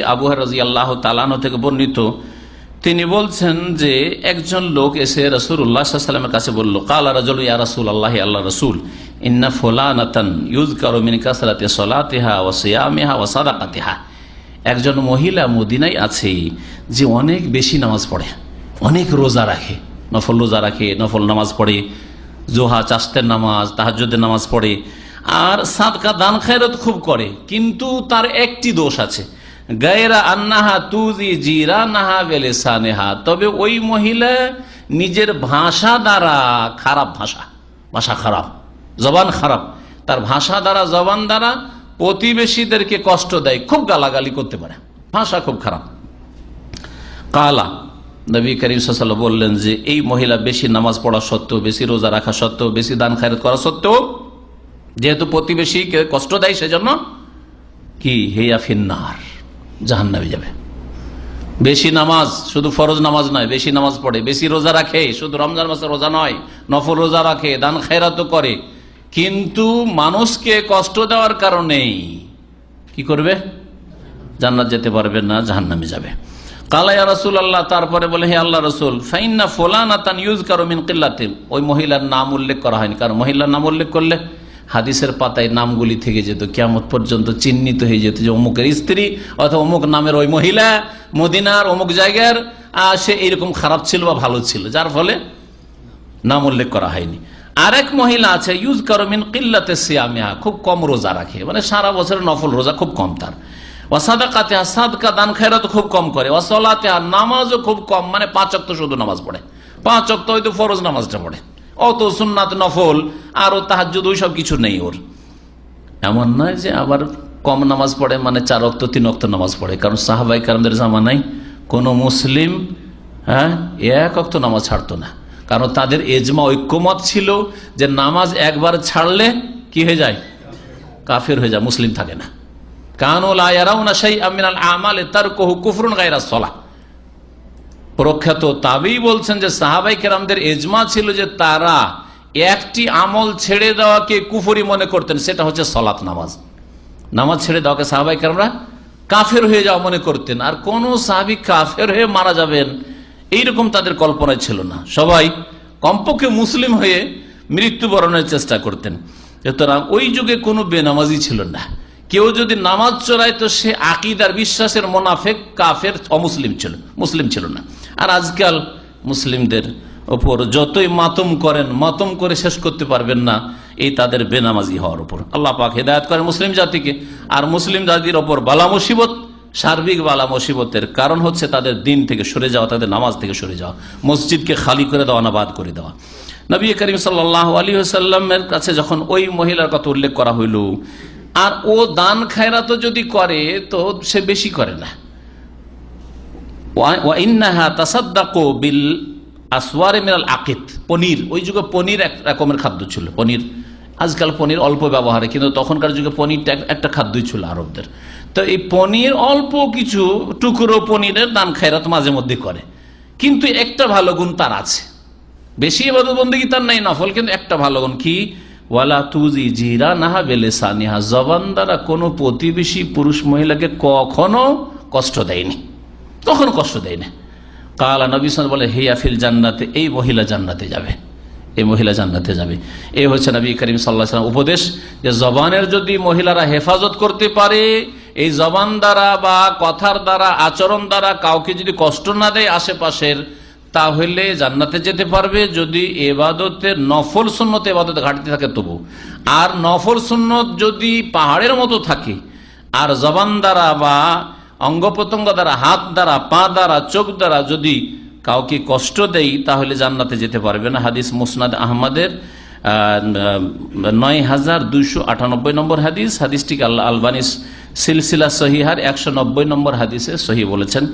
রাজি আল্লাহ তালানো থেকে বর্ণিত, তিনি বলছেন যে একজন লোক এসে কাছে রাজল ইয়া রসুল আল্লাহ আল্লাহ রসুল ইন্না একজন মহিলা মদিনায় আছে যে অনেক বেশি নামাজ পড়ে, অনেক রোজা রাখে, নফল রোজা রাখে, নফল নামাজ পড়ে, জোহা, চাস্তের নামাজ তাহাজুদের নামাজ পড়ে, আর সাদকা দান খায়রত খুব করে, কিন্তু তার একটি দোষ আছে। গায়রা আন্নাহা তুজি জিরা নাহা বেলেসানেহা তবে ওই মহিলা নিজের ভাষা দ্বারা খারাপ ভাষা ভাষা খারাপ, জবান খারাপ। তার ভাষা দ্বারা, জবান দ্বারা প্রতিবেশীদেরকে কষ্ট দেয়, খুব গালাগালি করতে পারে। ভাষা খুব খারাপ। কালা, নবী করিম সাল্লাম বললেন যে, এই মহিলা বেশি নামাজ পড়া সত্ত্বেও, বেশি রোজা রাখা সত্ত্বেও, বেশি দান খায়রত করা সত্ত্বেও যেহেতু প্রতিবেশীকে কষ্ট দেয়, সেজন্য কি? হেয়া ফিন্নার। জাহান নামে যাবে। বেশি নামাজ শুধু ফরজ নামাজ নয়, বেশি নামাজ পড়ে। বেশি রোজা রাখে, শুধু রমজান মাসে রোজা নয়, নফল রোজা রাখে, দান খায়রাত করে। কিন্তু মানুষকে কষ্ট দেওয়ার কারণেই কি করবে? জান্নাত যেতে পারবে না জাহান নামে যাবে। কালাইয়া রসুল আল্লাহ তারপরে বলে, হে আল্লাহ রসুল, ফাইন্না ফোলানা তান ইউজ কারও মিন কিল্লাতে ওই মহিলার নাম উল্লেখ করা হয়নি। কারণ মহিলার নাম উল্লেখ করলে হাদিসের পাতায় নামগুলি থেকে যেত কেমন পর্যন্ত চিহ্নিত হয়ে যেত যে অমুকের স্ত্রী অথবা অমুক নামের ওই মহিলা, মদিনার অমুক জায়গার সে এরকম খারাপ ছিল বা ভালো ছিল, যার ফলে নাম উল্লেখ করা হয়নি। আরেক মহিলা আছে ইউজ করো মিন কিল্লাতে সিয়ামিয়া খুব কম রোজা রাখে মানে সারা বছরের নফল রোজা খুব কম তার। ওয়াসাদাকাতে সাদকা, দান খায়রাত খুব কম করে। ওয়াসলাতে নামাজও খুব কম মানে পাঁচ অক্ত শুধু নামাজ পড়ে। পাঁচ অক্ত হয়তো ফরজ নামাজটা পড়ে। অত সুন্নাত নফল, আরও তাহাজুদ ওই সব কিছু নেই ওর। এমন নয় যে আবার কম নামাজ পড়ে মানে চার অক্ত তিন অক্ত নামাজ পড়ে। কারণ সাহাবাই কারণদের জামানায় কোনো মুসলিম হ্যাঁ এক অক্ত নামাজ ছাড়তো না। কারণ তাদের এজমা ঐক্যমত ছিল যে নামাজ একবার ছাড়লে কি হয়ে যায়? কাফের হয়ে যায়, মুসলিম থাকে না। কানুল আয়ারাউনা সেই আমিনাল আমালে তার কহু কুফরুন গায়রা সলা প্রখ্যাত তাবেই বলছেন যে সাহাবাই কেরামদের এজমা ছিল যে তারা একটি আমল ছেড়ে দেওয়াকে কুফরি মনে করতেন, সেটা হচ্ছে সলাৎ নামাজ। নামাজ ছেড়ে দেওয়াকে সাহাবাই কেরামরা কাফের হয়ে যাওয়া মনে করতেন, আর কোন সাহাবি কাফের হয়ে মারা যাবেন, এইরকম তাদের কল্পনায় ছিল না। সবাই কমপক্ষে মুসলিম হয়ে মৃত্যুবরণের চেষ্টা করতেন। সুতরাং ওই যুগে কোনো বেনামাজি ছিল না। কেউ যদি নামাজ চড়ায়, তো সে আকিদার বিশ্বাসের মোনাফেক কাফের অমুসলিম ছিল, মুসলিম ছিল না। আর আজকাল মুসলিমদের ওপর যতই মাতম করেন, মাতম করে শেষ করতে পারবেন না, এই তাদের বেনামাজি হওয়ার উপর। আল্লাহ পাক হেদায়ত করেন মুসলিম জাতিকে। আর মুসলিম জাতির ওপর বালা মুসিবত, সার্বিক বালা মুসিবতের কারণ হচ্ছে তাদের দিন থেকে সরে যাওয়া, তাদের নামাজ থেকে সরে যাওয়া, মসজিদকে খালি করে দেওয়া না বাদ করে দেওয়া। নবী করিম সাল্লাহ আলী সাল্লামের কাছে যখন ওই মহিলার কথা উল্লেখ করা হইল, আর ও দান খায়রাত যদি করে, তো সে বেশি করে না। ওয়া ইন্নাহা তাসাদ্দাকু বিল আসওয়ারে মিনাল আকিত। পনির, ওই যুগে পনির এক রকমের খাদ্য ছিল, পনির। আজকাল পনির অল্প ব্যবহারে, কিন্তু তখনকার যুগে পনিরটা একটা খাদ্যই ছিল আরবদের। তো এই পনির অল্প কিছু টুকরো পনিরের দান খায়রাত মাঝে মধ্যে করে। কিন্তু একটা ভালো গুণ তার আছে। বেশি এবাদত বন্দী তার নাই, নফল, কিন্তু একটা ভালো গুণ কি? ওয়ালা তুজি জিরা নাহা বেলে সানিহা জবান দ্বারা কোনো প্রতিবেশী পুরুষ মহিলাকে কখনো কষ্ট দেয়নি। কখনো কষ্ট দেয় না। কালা নবী সাল বলে, হেয়া ফিল জান্নাতে, এই মহিলা জান্নাতে যাবে। এই মহিলা জান্নাতে যাবে। এই হচ্ছে নবী করিম সাল্লাহ উপদেশ যে, জবানের যদি মহিলারা হেফাজত করতে পারে, এই জবান দ্বারা বা কথার দ্বারা, আচরণ দ্বারা কাউকে যদি কষ্ট না দেয় আশেপাশের, তাহলে জান্নাতে যেতে পারবে। যদি এবাদতের নফল সুন্নত এবাদতে ঘাটতি থাকে, তবু। আর নফল সুন্নত যদি পাহাড়ের মতো থাকে, আর জবান দ্বারা বা অঙ্গ প্রত্যঙ্গ দ্বারা, হাত দ্বারা, পা দ্বারা, চোখ দ্বারা যদি কাউকে কষ্ট দেয় তাহলে জান্নাতে যেতে পারবে না। হাদিস মুসনাদ আহমদের নয় হাজার দুইশো আটানব্বই নম্বর হাদিস। হাদিসটিকে আল্লাহ আলবানিস সিলসিলা সহিহার একশো নব্বই নম্বর হাদিসে সহি বলেছেন।